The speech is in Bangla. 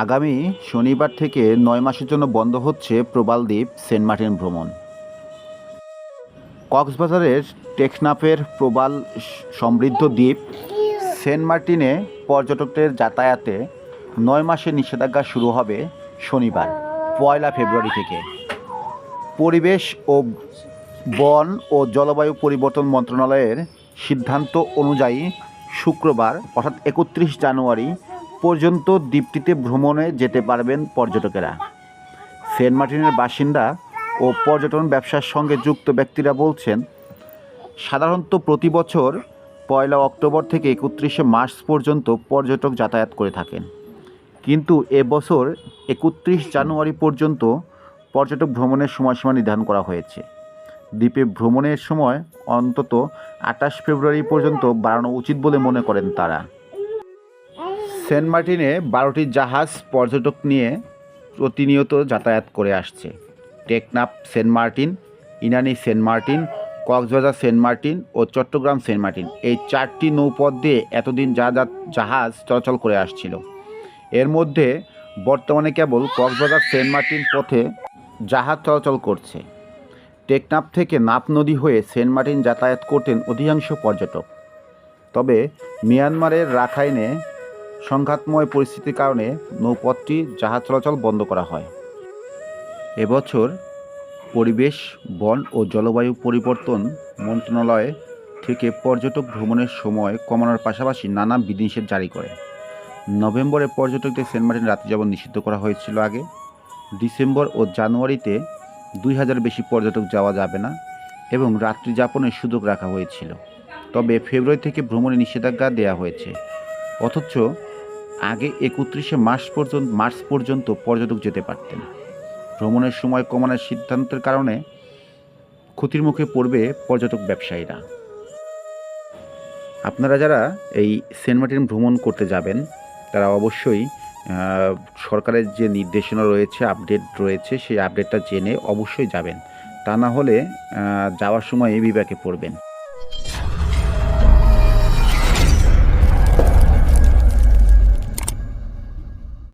আগামী শনিবার থেকে নয় মাসের জন্য বন্ধ হচ্ছে প্রবাল দ্বীপ সেন্ট মার্টিন ভ্রমণ। কক্সবাজারের টেকনাফের প্রবাল সমৃদ্ধ দ্বীপ সেন্ট মার্টিনে পর্যটকদের যাতায়াতে নয় মাসের নিষেধাজ্ঞা শুরু হবে শনিবার, পয়লা ফেব্রুয়ারি থেকে। পরিবেশ ও বন ও জলবায়ু পরিবর্তন মন্ত্রণালয়ের সিদ্ধান্ত অনুযায়ী শুক্রবার, অর্থাৎ একত্রিশ জানুয়ারি পর্যন্ত দ্বীপটিতে ভ্রমণে যেতে পারবেন পর্যটকেরা। সেন্ট মার্টিনের বাসিন্দা ও পর্যটন ব্যবসার সঙ্গে যুক্ত ব্যক্তিরা বলছেন, সাধারণত প্রতি বছর পয়লা অক্টোবর থেকে একত্রিশে মার্চ পর্যন্ত পর্যটক যাতায়াত করে থাকেন। কিন্তু এবছর একত্রিশ জানুয়ারি পর্যন্ত পর্যটক ভ্রমণের সময়সীমা নির্ধারণ করা হয়েছে। দ্বীপে ভ্রমণের সময় অন্তত আঠাশ ফেব্রুয়ারি পর্যন্ত বাড়ানো উচিত বলে মনে করেন তারা। সেন্ট মার্টিনে বারোটি জাহাজ পর্যটক নিয়ে প্রতিনিয়ত যাতায়াত করে আসছে। Teknaf Saint Martin, Inani Saint Martin, Cox's Bazar Saint Martin ও চট্টগ্রাম সেন্ট মার্টিন এই চারটি নৌপথ দিয়ে এতদিন যা যা জাহাজ চলাচল করে আসছিল। এর মধ্যে বর্তমানে কেবল কক্সবাজার সেন্ট মার্টিন পথে জাহাজ চলাচল করছে। টেকনাফ থেকে নাপ নদী হয়ে সেন্ট মার্টিন যাতায়াত করতেন অধিকাংশ পর্যটক। তবে মিয়ানমারের রাখাইনে সংঘাতময় পরিস্থিতির কারণে নৌপথটি জাহাজ চলাচল বন্ধ করা হয়। এবছর পরিবেশ, বন ও জলবায়ু পরিবর্তন মন্ত্রণালয় থেকে পর্যটক ভ্রমণের সময় কমানোর পাশাপাশি নানা বিধিনিষেধ জারি করে। নভেম্বরে পর্যটকদের সেন্ট মার্টিন রাত্রিযাপন নিষিদ্ধ করা হয়েছিল আগে, ডিসেম্বর ও জানুয়ারিতে দুই হাজার বেশি পর্যটক যাওয়া যাবে না এবং রাত্রি যাপনের সুযোগ রাখা হয়েছিল। তবে ফেব্রুয়ারি থেকে ভ্রমণে নিষেধাজ্ঞা দেওয়া হয়েছে। অথচ আগে একত্রিশে মার্চ পর্যন্ত মার্চ পর্যন্ত পর্যটক যেতে পারতেন। ভ্রমণের সময় কমানোর সিদ্ধান্তের কারণে ক্ষতির মুখে পড়বে পর্যটক ব্যবসায়ীরা। আপনারা যারা এই সেন্ট মার্টিন ভ্রমণ করতে যাবেন, তারা অবশ্যই সরকারের যে নির্দেশনা রয়েছে, আপডেট রয়েছে, সেই আপডেটটা জেনে অবশ্যই যাবেন। তা না হলে যাওয়ার সময় বিবেকে পড়বেন।